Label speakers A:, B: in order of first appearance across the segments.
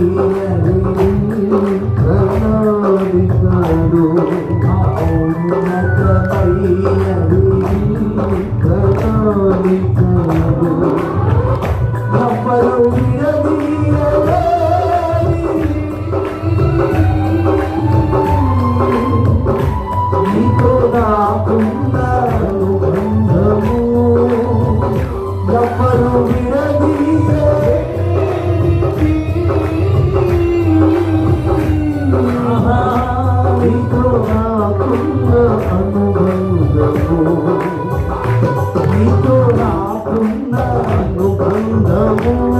A: you.
B: Oh.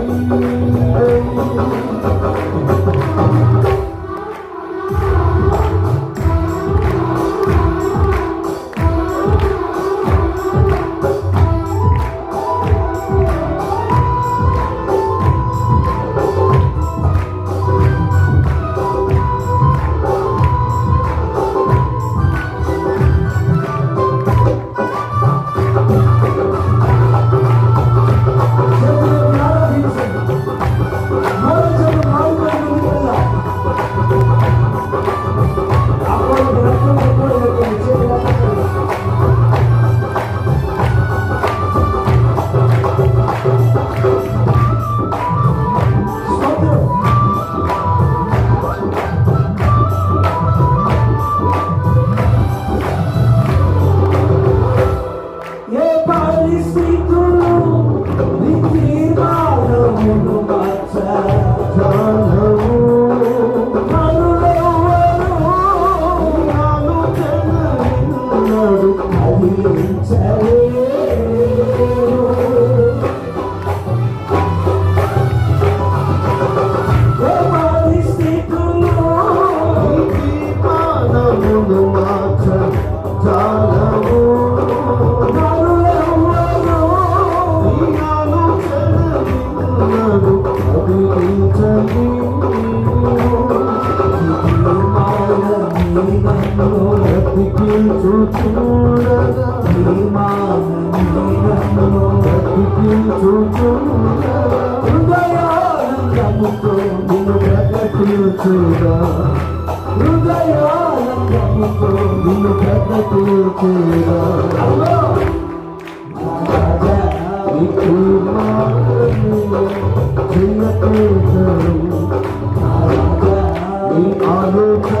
A: tell
B: చూడా
A: హృదయాలతో
B: నిన్ను ప్రకటి చూడా ఆలోచన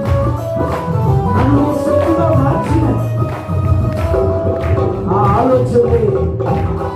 A: ఆ ఆలోచనే పరిశుద్ధుల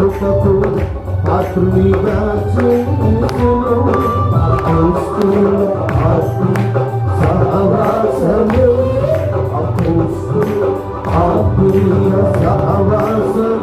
B: Coca-Cola, patrulli batteri, akustum, akustum, sahava sahava, akustum, akustum.